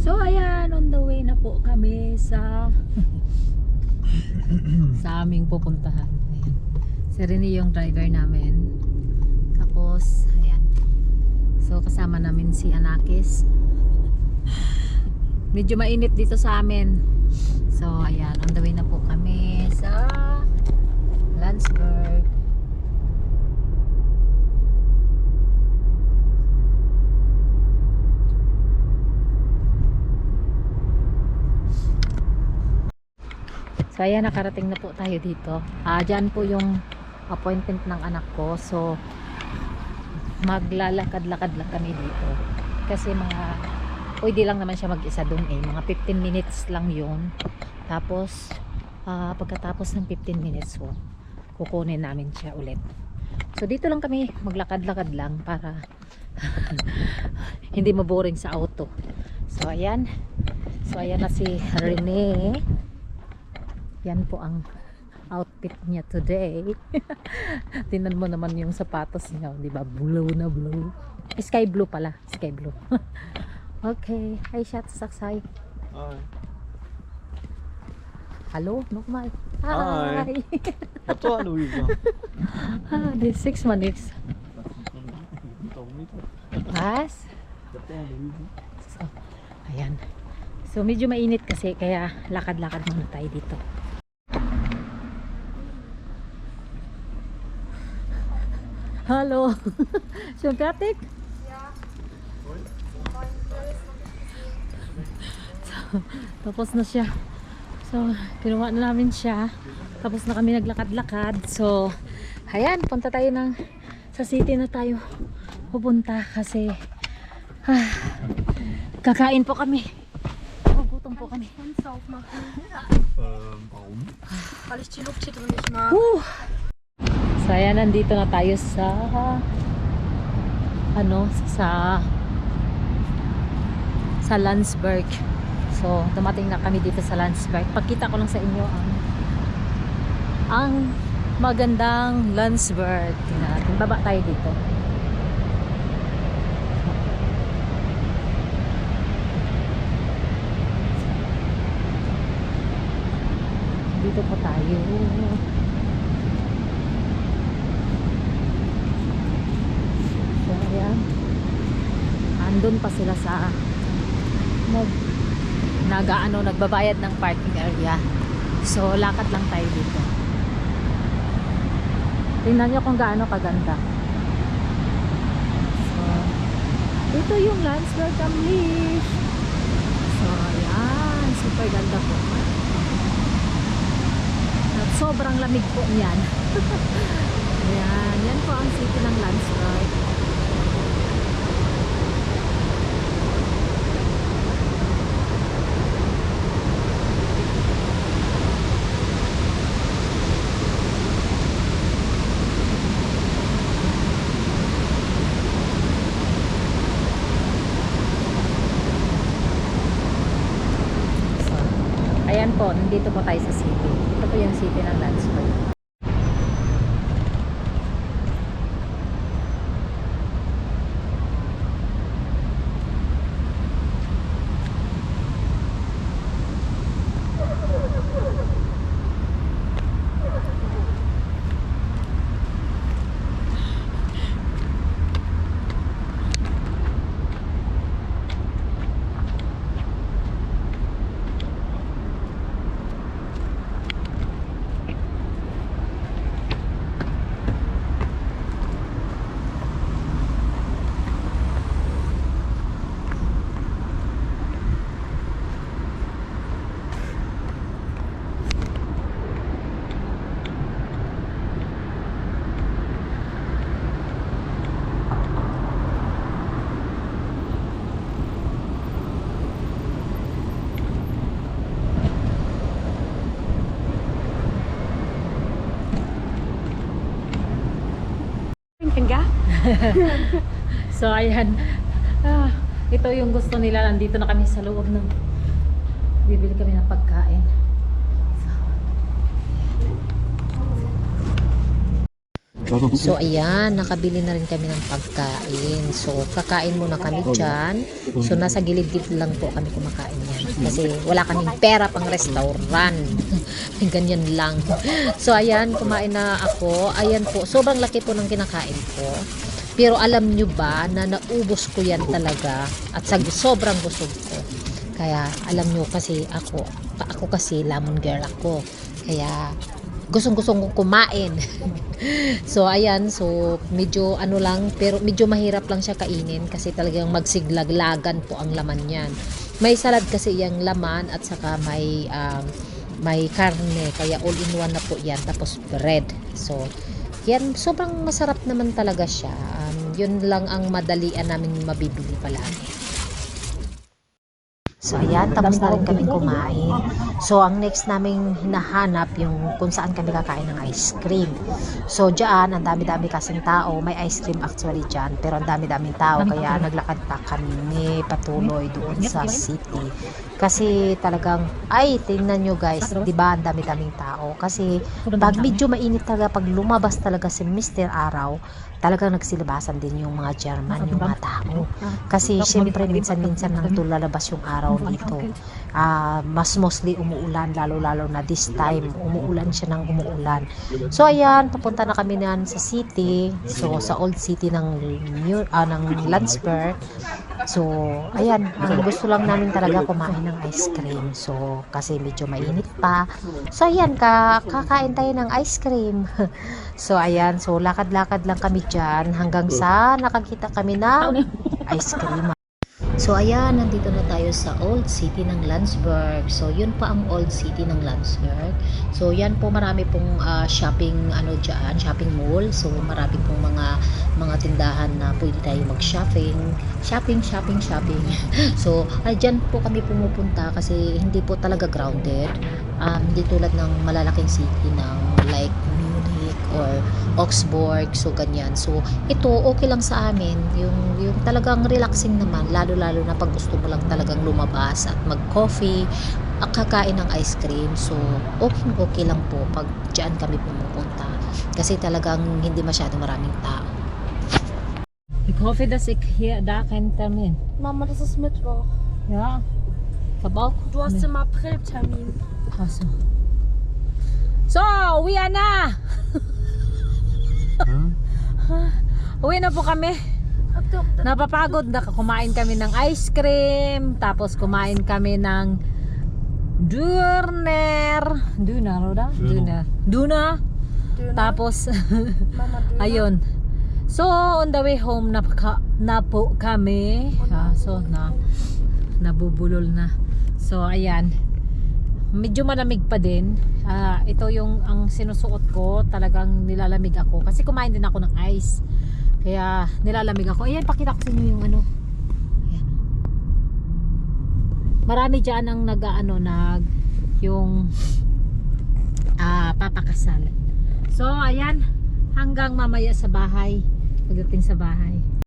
So ayan, on the way na po kami sa sa aming pupuntahan. Ayan. Si Rene yung driver namin. Tapos, ayan. So kasama namin si Anakis. Medyo mainit dito sa amin. So ayan, on the way na po kami sa Landsberg. So nakarating na po tayo dito. Ah, dyan po yung appointment ng anak ko. So maglalakad-lakad lang kami dito. Kasi mga pwede lang naman siya mag-isa doon eh. Mga 15 minutes lang yun. Tapos ah, pagkatapos ng 15 minutes so, kukunin namin siya ulit. So dito lang kami maglakad-lakad lang para hindi maboring sa auto. So ayan. So ayan na si Rene. Yan po ang outfit niya today. Tingnan mo naman yung sapatos niya, 'di ba? Blue na blue. Eh, Sky blue pala, sky blue. okay, hi shot saksay. Hi. Hello, normal. Hi. Hi. Jag tar Louisa. ah, är sex minutes. Louisa. So, ayan. So, medyo mainit kasi kaya lakad-lakad muna tayo dito. Hello. Sympathetic? So, tapos na siya. So, kinuha na namin siya. Tapos na kami naglakad-lakad. So, ayan, punta tayo ng sa city na tayo pupunta kasi ah, kakain po kami. Gugutom po kami. Ich die Luft hier drin nicht mag. Woo! So ayan, nandito na tayo sa ano, sa sa Landsberg. So, dumating na kami dito sa Landsberg. Pagkita ko lang sa inyo ang ang magandang Landsberg. Tingnan natin. Baba tayo dito. Dito po tayo. So, ayan. Andun pa sila sa nag nagaano nagbabayad ng parking area. So, lakad lang tayo dito. Tingnan nyo kung gaano kaganda. So, ito yung Landsberg Unleashed. So, ayan. Super ganda po. At sobrang lamig po niyan. ayan. Yan po ang city ng Landsberg. So, ayan po, tayo sa city. Ito po yung city ng Landsberg. So, ayan. Ah, ito yung gusto nila. Nandito na kami sa loob ng bibili kami ng pagkain. So, ayan, nakabili na rin kami ng pagkain. So kakain muna kami dyan. So nasa gilid-gilid lang po kami kumakain yan. Kasi wala kaming pera pang restaurant. Ganyan lang. So ayan, kumain na ako. Ayan po, sobrang laki po ng kinakain ko. Pero alam nyo ba na naubos ko yan talaga at sa sobrang busog ko. Kaya alam nyo kasi ako, ako kasi lemon girl ako. Kaya gustong-gustong kong kumain. so ayan, so medyo ano lang, pero medyo mahirap lang siya kainin kasi talagang magsiglaglagan po ang laman niyan. May salad kasi yung laman at saka may um, may karne, kaya all in one na po yan, tapos bread. So, yan, sobrang masarap naman talaga siya. Um, yun lang ang madalian namin mabibili palagi. So ayan, tapos na rin kami kumain. So ang next naming hinahanap yung kung saan kami kakain ng ice cream. So dyan, ang dami-dami kasing tao. May ice cream actually dyan, pero ang dami-daming tao. Kaya naglakad pa kami patuloy doon sa city. Kasi talagang, ay, tingnan nyo guys, di ba ang dami-daming tao. Kasi pag medyo mainit talaga, pag lumabas talaga si Mr. Araw, talagang nagsilabasan din yung mga German, yung mga tao. Kasi syempre minsan-minsan nang tulalabas yung araw dito. Ah, mas mostly umuulan, lalo-lalo na this time, umuulan siya ng umuulan. So ayan, papunta na kami nan sa city. So sa old city ng New, ah, ng Landsberg. So ayan, ang gusto lang namin talaga kumain ng ice cream. So kasi medyo mainit pa. So ayan, ka kakain tayo ng ice cream. so ayan, so lakad-lakad lang kami dyan hanggang sa nakakita kami ng ice cream. So ayan, nandito na tayo sa Old City ng Landsberg. So yun pa ang Old City ng Landsberg. So yan po marami pong ah, shopping ano diyan, shopping mall. So marami pong mga mga tindahan na pwede tayo mag-shopping. Shopping, shopping, shopping. so ay dyan po kami pumupunta kasi hindi po talaga grounded. Um, hindi tulad ng malalaking city ng like Munich or Augsburg, so ganyan. So, ito okay lang sa amin, yung yung talagang relaxing naman, lalo-lalo na pag gusto mo lang talagang lumabas at mag-coffee, at kakain ng ice cream. So, okay okay lang po pag diyan kami pumupunta. Kasi talagang hindi masyado maraming tao. Ik hoffe, dass ich hier da keinen Termin. Mama, das ist Mittwoch. Ja. Ich hab auch. Du hast im April Termin. Achso. So, uwi na! Uwi na po kami. Napapagod na kumain kami ng ice cream, tapos kumain kami ng. Döner, oder? Döner. Döner. Döner. Tapos, ayun. So, on the way home na, na po kami. Ah, so, na, nabubulol na. So, ayan. Medyo malamig pa din. Ah, ito yung ang sinusuot ko. Talagang nilalamig ako. Kasi kumain din ako ng ice. Kaya nilalamig ako. Ayan, pakita ko sa inyo yung ano. Ayan. Marami dyan ang nag, ano, nag, yung ah, papakasal. So, ayan. Hanggang mamaya sa bahay. Pagdating sa bahay.